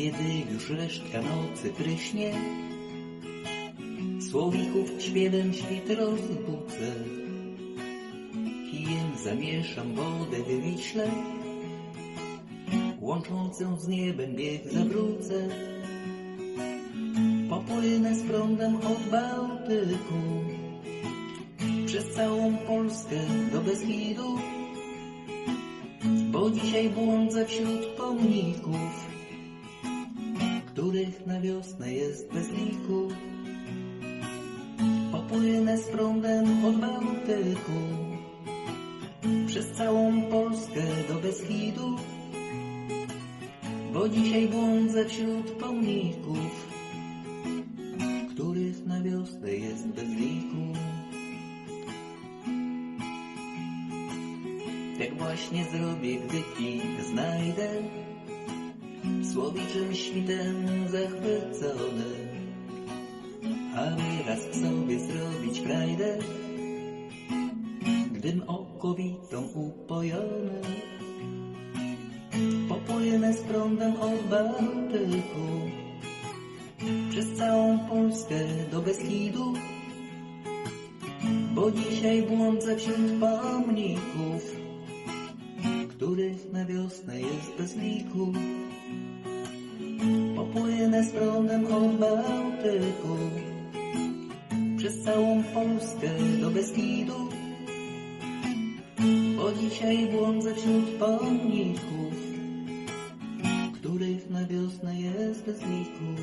Kiedy już resztka nocy pryśnie, Słowików śpiewem świt rozbudzę. Kijem zamieszam wodę w Wiśle, Łączącą z niebem bieg zawrócę. Popłynę z prądem od Bałtyku, Przez całą Polskę do Beskidu, Bo dzisiaj błądzę wśród pomników, Których na wiosnę jest bez liku. Popłynę z prądem od Bałtyku Przez całą Polskę do Beskidu Bo dzisiaj błądzę wśród pomników Których na wiosnę jest bez liku Tak właśnie zrobię, gdy kij znajdę Słowiczym świtem zachwycony aby raz w sobie zrobić frajdę, gdym okowitą upojony. Popłynę z prądem od Bałtyku, przez całą Polskę do Beskidu, bo dzisiaj błądzę wśród pomników, których na wiosnę jest bez liku. Popłynę z od Bałtyku, przez całą Polskę do Beskidu, bo dzisiaj błądzę wśród pomników, których na wiosnę jest bez.